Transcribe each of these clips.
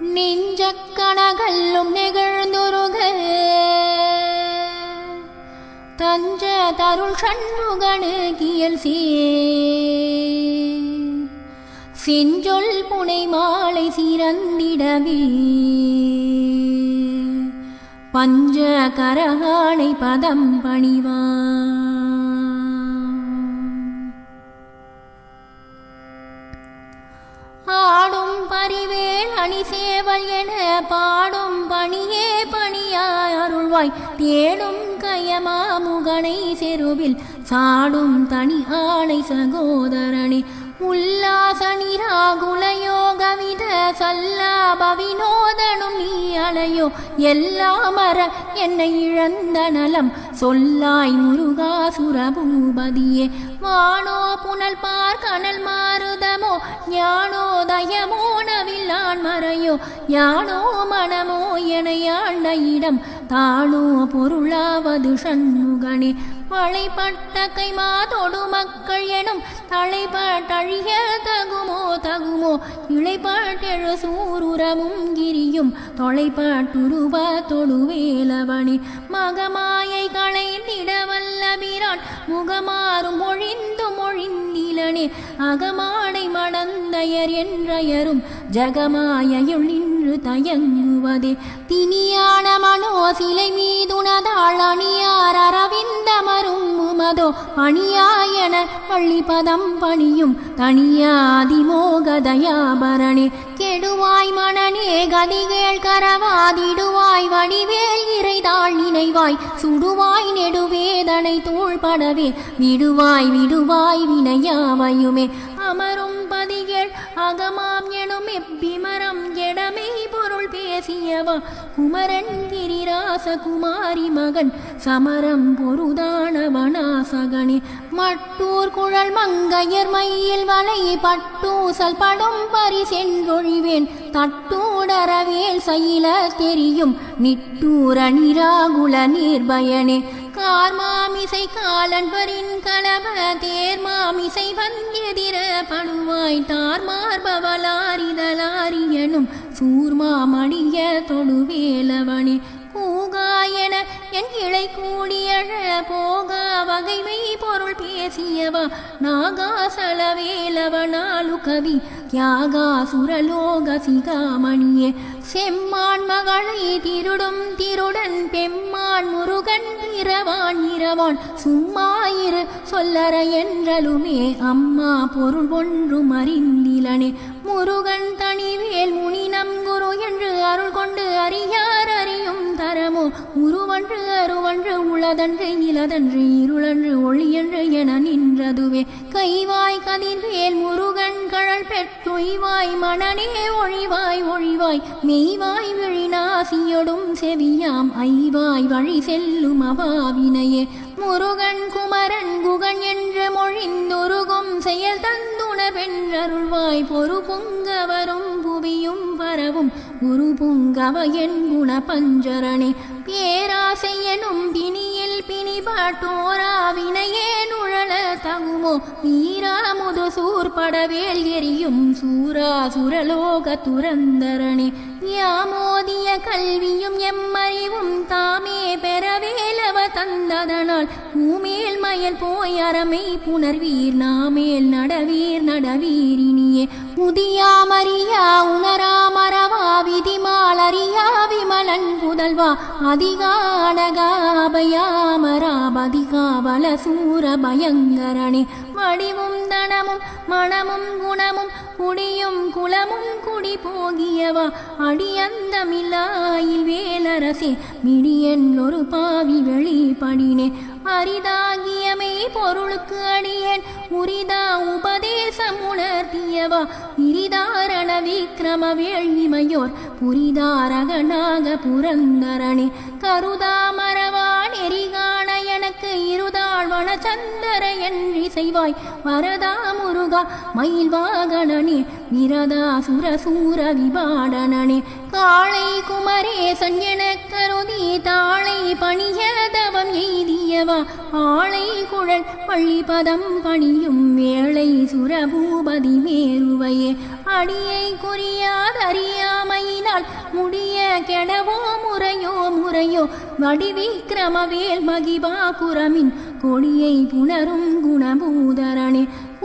நெஞ்சக்கணகல்லும் நெகிழ்ந்துருக. தஞ்ச தருள் சண்முகணுகியல் செஞ்சொல் புனை மாலை சிறந்திடவே பஞ்ச கரகானை பதம் பணிவான். ஆடும் அணி சேவல் என பாடும் பணியே பணியாய் அருள்வாய். தேடும் கயமா முகனை செருவில் சாடும் தனி ஆணை சகோதரனே. உல்லாச நிராகுலயோகவித சல்லாபவினோதனும் நீ அலையோ. எல்லாமர என்னை இழந்த நலம் சொல்லாய் முருகா சுரபூபதியே. வானோ புனல் பார் கனல் மாறுதமோ ஞானோ தயமோ நவில்லான் மறையோ யானோ மனமோ என இடம் தானோ பொருளாவது சண்முகனே. வளைப்பட்ட கைமா தொடு மக்கள் எனும் தலைப்பட்டழிய தகுமோ தகுமோ. இளைப்பாட்டெழு சூருரமும் கிரியும் தொலைப்பாட்டுருவ தொடுவேலவனே. மகமா அகமானை அகமாடை மடந்தையர் என்றயரும் ஜகமாயையுள் நின்று தயங்குவதே. தினியான மனோ சிலை மீதுனதாள் அணியார் அரவிந்தமரும் உமதோ பணியாயன பள்ளிபதம் பணியும் தனியாதிமோக தயாபரணே கெடுவாய் மணனே கதிகேள் கரவாதிடுவாய் வடிவேல் இறைதாள் நினைவாய். சுடுவாய் நெடுவேதனை தூள்படவே விடுவாய் விடுவாய் வினையாவையுமே அமரும் பதிகள் அகமாம் எனும் எப்பிமரம் எடமை பொருள் பேசியவா? குமரன் கிரிராச குமாரி மகன் சமரம் பொருதானவனாசகனே மட்டூர் குழல் மங்கையர் மையில் வலை பட்டூசல் படும் பரிசென்றொழிவேன் தட்டூடரவேல் சயில தெரியும். நிட்டூர நிராகுல நீர்பயனே. கார்மாமிசை காலன்பரின் கலவ தேர்மாமிசை வந்தியதிர படுவாய் தார்மார்பவலாரிதலாரியனும் சூர்மாமடிய தொடுவேலவனே கூகாயன என் கிளை கூடியழ போகா வகைமை பொருள் பேசியவா நாகாசலவேலவனாலு கவி தியாகா சுரலோக சிகாமணியே. செம்மான் மகளை திருடும் திருடன் பெம்மான் முருகன் இரவான் இரவான் சும்மாயிரு சொல்லற என்றலுமே அம்மா பொருள் ஒன்று மறிந்திலனே முருகன் தனிவேல் முனினம் குரு என்று அருள் கொண்டு அறியார் அறி உருவன்று அருவன்று உளதன்று இலதன்று இருளன்று ஒளியன்று என நின்றதுவே. கைவாய் கதிர்வேல் முருகன் கழல் பெற்றொய்வாய் மணனே ஒழிவாய் ஒழிவாய். மெய்வாய் விழிநாசியொடும் செவியாம் ஐவாய் வழி செல்லும் அவாவினையே. முருகன் குமரன் குகன் என்று மொழிந்துருகும் செயல் தந்துணவென்றருள்வாய். பொறு பொங்க வரும் புவியும் வரவும் குரு பூங்கவ என் குண பஞ்சரணே பேராசை எனும் பிணியில் பிணிபாட்டோரா வினையே நுழல தகுமோ? வீராமுது சூர்படவேல் எரியும் சூரா சுரலோக துரந்தரணே. யாமோதிய கல்வியும் எம்மறிவும் தாமே பெறவேலவ தந்ததனால். பூமேல் மயல் போய் அறமை புணர்வீர் நாமேல் நடவீர் நடவீரினியே முதியாமறியா உணராமரவா விதிமாலறியா விமலன் புதல்வா. அதிகாடகாபயா சூர பயங்கரணே. வடிவும் தனமும் மனமும் குணமும் குடியும் குலமும் குடி போகியவா. அடியந்தமில்லாயில் வேலரசே மிடியன் ஒரு பாவி வெளிப்படினே. அரிதாகியமே பொருளுக்கு அடியேன் உரிதா உபதேசம் உணர்த்தியவா. இரிதாரண விக்ரம வேள்விமையோர் புரிதாரகனாக புரந்தரணி. கருதாமரவா இருதாள் வனச்சந்தர என்றி செய்வாய் வரதா முருகா மயில் வாகனனே விரதா சுரசூர விபாடனனே. காளை குமரேசன் என கருதி தாளை பணிய தவம் பணியவா ஆளை குழல் பள்ளிபதம் பணியும் வேளை சுரபூபதி மேருவையே. அடியை குறியாதறியாமையினால் முடிய கெடவோ முறையோ முறையோ வடிவிக்கிரமவேல் மகிபா குரமின் கொடியை புணரும் குணபூதரனே.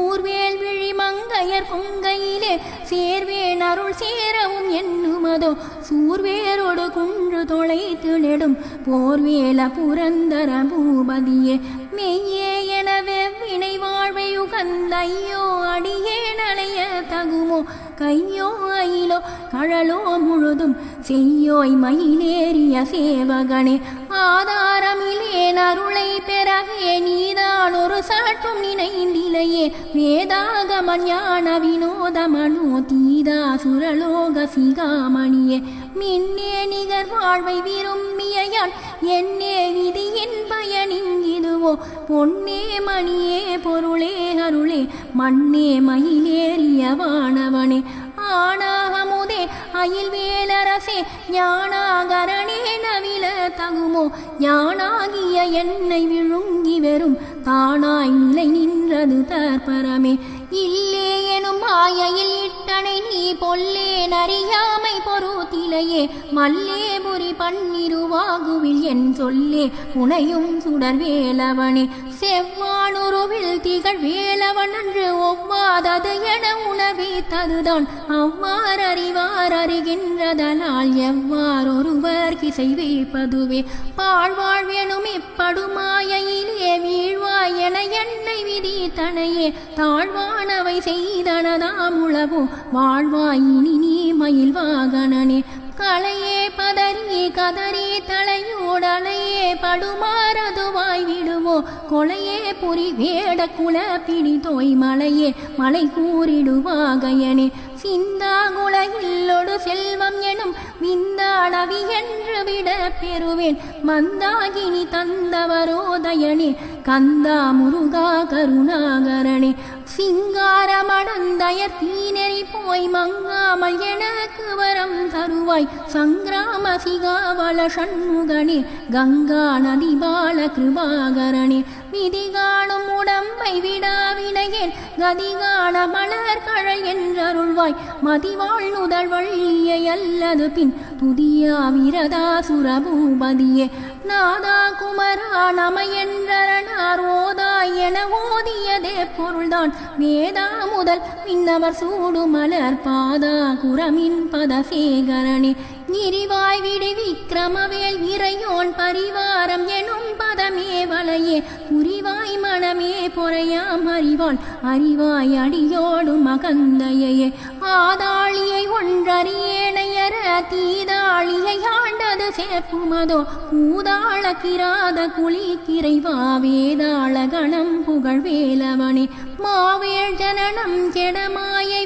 கூர்வேல் விழி மங்கையர் பொங்கையிலே சேர்வேன் அருள் சேரவும் எண்ணுமதோ சூர்வேரோடு குன்று தொலைத்து நெடும் போர்வேல புரந்தர பூபதியே. மெய்யே எனவே வினை வாழ்வை உகந்தையோ அடியே நலைய தகுமோ? கையோ அயிலோ கழலோ முழுதும் செய்யோய் மயிலேறிய சேவகனே. ஆதாரமிலேன் அருளை பெறவே நீதான் ஒரு சாற்றும் நினைந்திலையே. வேதாகம ஞான வினோத தீதா சுரலோக சிகாமணியே. மின்னே நிகர் வாழ்வை விரும்பியான் என்னே விதியின் பயனின் இதுவோ? பொன்னே மணியே பொருளே அருளே மண்ணே மயிலேறிய வானவனே. ஆனாகமுதே அயில் வேலரசே ஞானாகரணே நவில தகுமோ? யானாகிய என்னை விழுங்கி வெறும் தானாய் நிலை நின்றது தற்பரமே. இல்லே எனும் மாயையில் இட்டனை நீ பொல்லேன் அறியாமை பொருத்திலையே மல்லேபுரி பன்னிருவாகுவில் என் சொல்லே புனையும் சுடர் வேலவனே செவ்வானுருவில் திகழ் வேலவன் அன்று ஒவ்வாதது என உணவித்ததுதான் அவ்வாறு அறிவார் அறிகின்றதனால் எவ்வாறொருவர் கிசை வைப்பதுவே. பாழ்வாழ்வெனும் இப்படுமாயையிலே வீழ்வாய் என என்னை விதி தனையே தாழ்வானவை செய்தனதாம் உளவோ? வாழ்வாயினி நீ மயில் வாகனனே. களையே பதறியே கதறி தலையோடலையே படுமாறதுவாய் விடுவோ கொலையே புரி வேட குல பிடி தோய் மலையே மலை கூறிடுவாகையனே. சிந்தா குலையில்லொடு செல்வம் எனும் விந்தாடவி என்று விட பெறுவேன். மந்தாகினி தந்தவரோதயனே கந்தா முருகா கருணாகரனே. சிங்க சிங்காரமடந்தயர் தீனெறி போய் மங்காமல் எனக்கு வரம் தருவாய். சங்கிராம சிகாவள சண்முகனே கங்கா நதி பால கிருபாகரணே விதி காணும் உடம்பை விடாவினையேன் கதி காண மலர் கழல் என்றருள்வாய். மதிவாழ் நுதல் வள்ளியை அல்லது பின். துதியா விரதா சுரபூபதியே. நாதா குமரா நம என்றரணார் ஓதாய் என ஓதியதே பொருள்தான். வேதா முதல் விண்ணவர் சூடு மலர் பாதா குரமின் பதசேகரணே நிறிவாய் விடி விக்கிரமவேல் இறையோன் பரிவாரம் எனும் பதமே வளையே புரிவாய் மனமே பொறையாம் அறிவான். அறிவாய் அடியோடு மகந்தையே. ஆதாளியை ஒன்றறியேனையர தீதாளியை ஆண்டது சேர்ப்புமதோ. கூதாள கிராத குழி கிரைவா வேதாள கணம் புகழ் வேலவனே. மாவேள் ஜனனம் கெடமாயை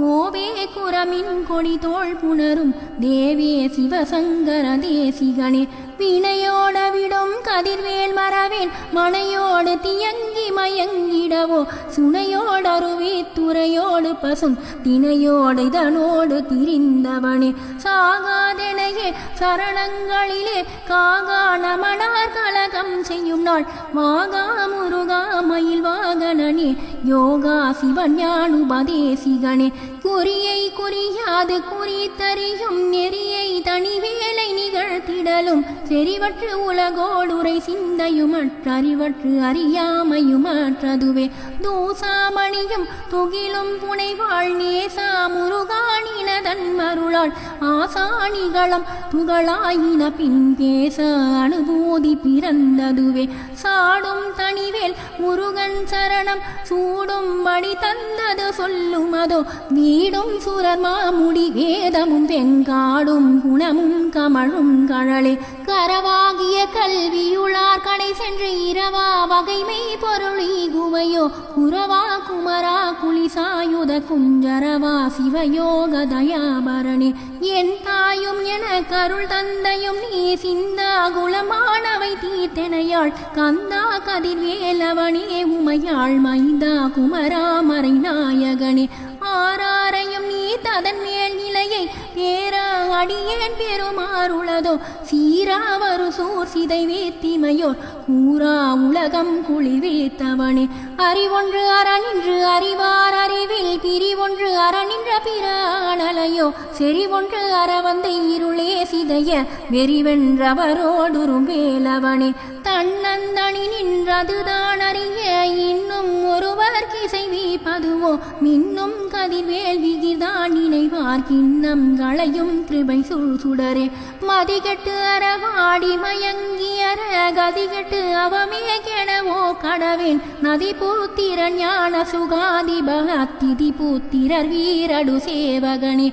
கோவே குரமின் கொடி தோல் புணரும் தேவே சிவசங்கர தேசிகனே. வினையோட விடும் கதிர்வேல் மரவேன். மனையோடு தியங்கி மயங்கிடவோ சுனையோடு அருவி துறையோடு பசும். தினையோடு இதனோடு திரிந்தவனே சாகாதெனையே சரணங்களிலே காகா நமனார் கலகம் செய்யும் நாள். வாகா முருகா மயில் வாகனனே யோகா சிவன் ஞானுபதேசிகனே. குறியை குறியாது குறித்தறியும் நெறியை தனிவேலை நிகழ்த்திடலும் செறிவற்று உலகோடுரை சிந்தையுமற்றறிவற்று அறியாமையுமற்றதுவே. தூசாமணியும் துகிலும் புனைவாள் நேசாமுருகானினதன் மருளாள் ஆசாணிகளம் துகளாயின பின் பேச அனுபூதி பிறந்ததுவே. சாடும் தனிவேல் முருகன் சரணம் சூடும் மணி சொல்லும் சொல்லுமதோ வீடும் சுரர் மாமுடி வேதமும் வெங்காடும் குணமும் கமழும் கழலே. கரவாகிய கல்வியுளார் கடை சென்று இரவா. வகைமை பொருளி குவையோ குறவா குமரா குளிசாயுத குஞ்சரவா. சிவயோக தயாபரணி. என் தாயும் என் கருள் தந்தையும் நீ சிந்தா குலமானவை தீர்த்தனையாள் கந்தா கதிர்வேலவனே உமையாள் மைந்தா குமரா மறை நாயகனே. ஆராரையும் நீ ததன் மேல் நிலையை பேரா அடியேன் பெருமாறுளதோ சீராவரு சூர் சிதை வேத்திமையோர். கூறா உலகம் குளிர்வேத்தவனே அறிவொன்று அறநின்று அறிவார் அறிவில் பிரிவொன்று அறநின்ற பிரானலையோ. செறிவொன்று அறவந்தை இருளே சிதைய வெறிவென்றவரோடுரும் வேலவனே. தன்னந்தனி நின்றதுதான் அறிய இன்னும் ஒருவர் கிசை வீப்பதுவோ? மின்னும் கதிர்வேல் விகிதான் நினைவார். கிண்ணம் களையும் கிருபை சுழ் சுடரே. மதிகட்டு அறவாடி மயங்கி அற கதிகட்டு அவமே கெனவோ கடவேன். நதி பூத்திரன் ஞான சுகாதி பகத்திதி பூத்திரர் வீரடு சேவகனே.